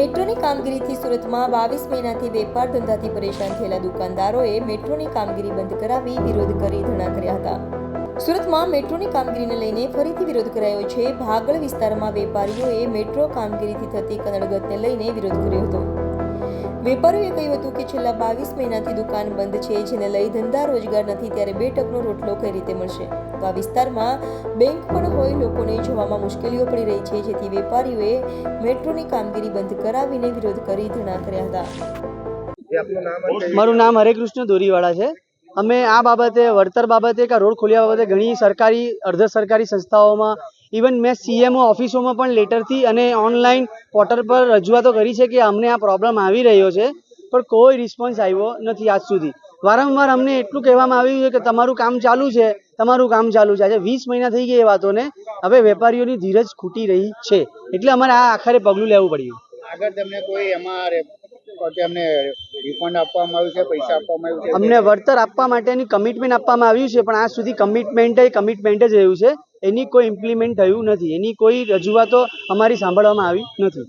મેટ્રોની કામગીરીથી સુરતમાં બાવીસ મહિનાથી વેપાર ધંધાથી પરેશાન થયેલા દુકાનદારોએ મેટ્રોની કામગીરી બંધ કરાવી વિરોધ કરી ધરણા કર્યા હતા. સુરતમાં મેટ્રોની કામગીરીને લઈને ફરીથી વિરોધ કરાયો છે. ભાગળ વિસ્તારમાં વેપારીઓએ મેટ્રો કામગીરીથી થતી કનડગતને લઈને વિરોધ કર્યો હતો. વેપારીઓએ કહ્યું હતું કે છેલ્લા બાવીસ મહિનાથી દુકાન બંધ છે જેને લઈ ધંધા રોજગાર નથી ત્યારે બે ટકનો રોટલો કઈ રીતે મળશે? તો આ વિસ્તારમાં બેંક પણ હોય લોકોને જોવામાં મુશ્કેલીઓ પડી રહી છે જેથી વેપારીઓએ મેટ્રોની કામગીરી બંધ કરાવીને વિરોધ કરી ધરણા કર્યા હતા. મારું નામ હરે હરેકૃષ્ણ દોરીવાળા છે. અમે આ બાબતે વળતર બાબતે કે રોડ ખોલ્યા બાબતે ઘણી સરકારી અર્ધ સરકારી સંસ્થાઓમાં ઇવન મેં સીએમઓ ઓફિસોમાં પણ લેટરથી અને ઓનલાઈન પોર્ટલ પર રજૂઆતો કરી છે કે અમને આ પ્રોબ્લેમ આવી રહ્યો છે પણ કોઈ રિસ્પોન્સ આવ્યો નથી આજ સુધી. વારંવાર અમને એટલું કહેવામાં આવ્યું છે કે તમારું કામ ચાલુ છે તમારું કામ ચાલુ છે. આજે વીસ મહિના થઈ ગયા એ વાતોને. હવે વેપારીઓની ધીરજ ખૂટી રહી છે. એટલે અમારે આ આખરે પગલું લેવું પડ્યું. આગળ તમને કોઈ એમાં રે- રિફંડ આપવામાં આવ્યું છે પૈસા આપવામાં આવ્યું છે? અમને વળતર આપવા માટેની કમિટમેન્ટ આપવામાં આવ્યું છે પણ આજ સુધી કમિટમેન્ટ કમિટમેન્ટ જ રહ્યું છે. એની કોઈ ઇમ્પ્લિમેન્ટ થયું નથી. એની કોઈ રજૂઆતો અમારી સાંભળવામાં આવી નથી.